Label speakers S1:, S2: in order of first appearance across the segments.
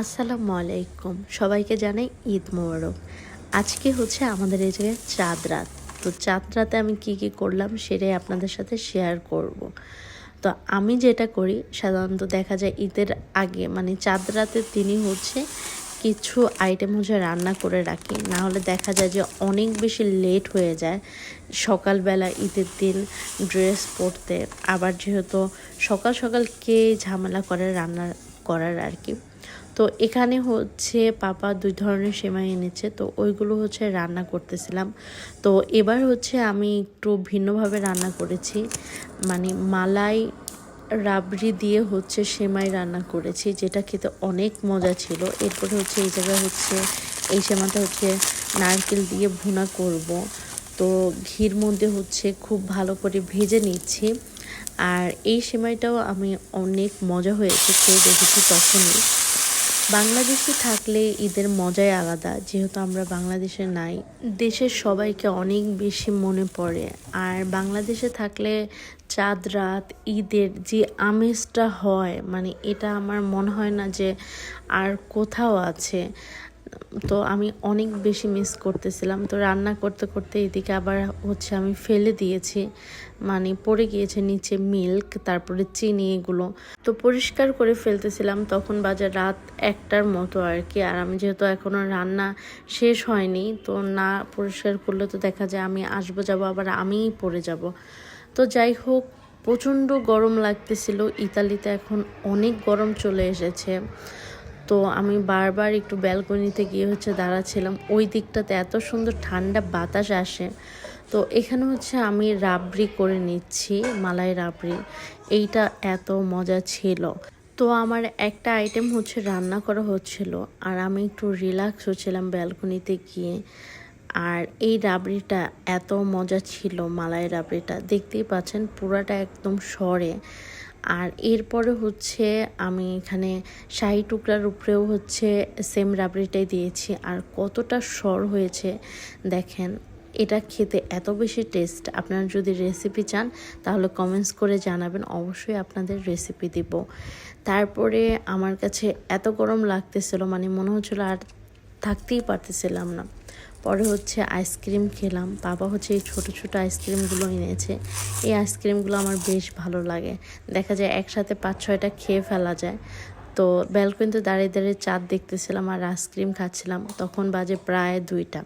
S1: আসসালামু আলাইকুম। সবাইকে জানাই ঈদ মোবারক। আজকে হচ্ছে আমাদের এই জায়গায় চাঁদ রাত। তো চাঁদ রাতে আমি কি কি করলাম সেটাই আপনাদের সাথে শেয়ার করব। তো আমি যেটা করি, সাধারণত দেখা যায় ঈদের আগে মানে চাঁদ রাতের দিনই হচ্ছে কিছু আইটেম হচ্ছে রান্না করে রাখি। না হলে দেখা যায় যে অনেক বেশি লেট হয়ে যায় সকালবেলা ঈদের দিন ড্রেস পরতে। আবার যেহেতু সকাল সকাল কে ঝামেলা করে রান্না করার আর কি। তো এখানে হচ্ছে পাপা দুই ধরনের সেমাই এনেছে, তো ওইগুলো হচ্ছে রান্না করতেছিলাম। তো এবার হচ্ছে আমি একটু ভিন্নভাবে রান্না করেছি মানে মালাই, রাবড়ি দিয়ে হচ্ছে সেমাই রান্না করেছি, যেটা খেতে অনেক মজা ছিল। এরপরে হচ্ছে এই জায়গায় হচ্ছে, এই সেমাটা হচ্ছে নারকেল দিয়ে ভুনা করব। তো ঘির মধ্যে হচ্ছে খুব ভালো করে ভেজে নিচ্ছি। আর এই সেমাইটাও আমি অনেক মজা হয়েছে খেয়ে দেখেছি তখনই বাংলাদেশে থাকলে ঈদের মজাই আলাদা, যেহেতু আমরা বাংলাদেশে নাই। দেশের সবাইকে অনেক বেশি মনে পড়ে। আর বাংলাদেশে থাকলে চাঁদ রাত, ঈদের যে আমেজটা হয় মানে এটা আমার মনে হয় না যে আর কোথাও আছে। তো আমি অনেক বেশি মিস করতেছিলাম। তো রান্না করতে করতে এদিকে আবার হচ্ছে আমি ফেলে দিয়েছি। মানে পড়ে গিয়েছে নিচে মিল্ক তারপরে চিনি এগুলো। তো পরিষ্কার করে ফেলতেছিলাম তখন বাজে রাত একটার মতো আর কি। আর আমি যেহেতু এখনও রান্না শেষ হয়নি, তো না পরিষ্কার করলে তো দেখা যায় আমি আসব, যাব, আবার আমিই পড়ে যাব। তো যাই হোক, প্রচণ্ড গরম লাগতেছিল। ইতালিতে এখন অনেক গরম চলে এসেছে। তো আমি বারবার একটু ব্যালকনিতে গিয়ে হচ্ছে দাঁড়াচ্ছিলাম। ওই দিকটাতে এত সুন্দর ঠান্ডা বাতাস আসে। তো এখানে হচ্ছে আমি রাবড়ি করে নিচ্ছি, মালাই রাবড়ি। এইটা এত মজা ছিল। তো আমার একটা আইটেম হচ্ছে রান্না করা হচ্ছিল আর আমি একটু রিল্যাক্স হচ্ছিলাম ব্যালকনিতে গিয়ে। আর এই রাবড়িটা এত মজা ছিল, মালাই রাবড়িটা। দেখতেই পাচ্ছেন পুরাটা একদম সরে। আর এরপরে হচ্ছে আমি এখানে শাহি টুকরার উপরেও হচ্ছে সেম রাবড়িটাই দিয়েছি। আর কতটা সর হয়েছে দেখেন, এটা খেতে এত বেশি টেস্ট আপনারা যদি রেসিপি চান, তাহলে কমেন্টস করে জানাবেন, অবশ্যই আপনাদের রেসিপি দিব। তারপরে আমার কাছে এত গরম লাগতেছিল মানে মনে হচ্ছিল আর থাকতেই পারতেছিলাম না। পরে হচ্ছে আইসক্রিম খেলাম। বাবা হচ্ছে এই ছোটো ছোটো আইসক্রিমগুলো এনেছে। এই আইসক্রিমগুলো আমার বেশ ভালো লাগে। দেখা যায় একসাথে পাঁচ ছয়টা খেয়ে ফেলা যায়। তো ব্যালকনিতে দাঁড়িয়ে দাঁড়িয়ে চাঁদ দেখতেছিলাম আর আইসক্রিম খাচ্ছিলাম। তখন বাজে প্রায় দুইটা।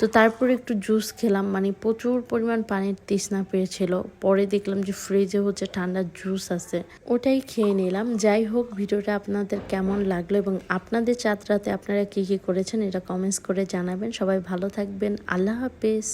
S1: তো তারপরে একটু জুস খেলাম মানে প্রচুর পরিমাণ পানির তৃষ্ণা পেয়েছিল। পরে দেখলাম যে ফ্রিজে হচ্ছে ঠান্ডা জুস আছে। ওটাই খেয়ে নিলাম। যাই হোক, ভিডিওটা আপনাদের কেমন লাগল এবং আপনাদের চাঁদ রাতে আপনারা কী কী করেছেন এটা কমেন্টস করে জানাবেন। সবাই ভালো থাকবেন। আল্লাহ হাফেজ।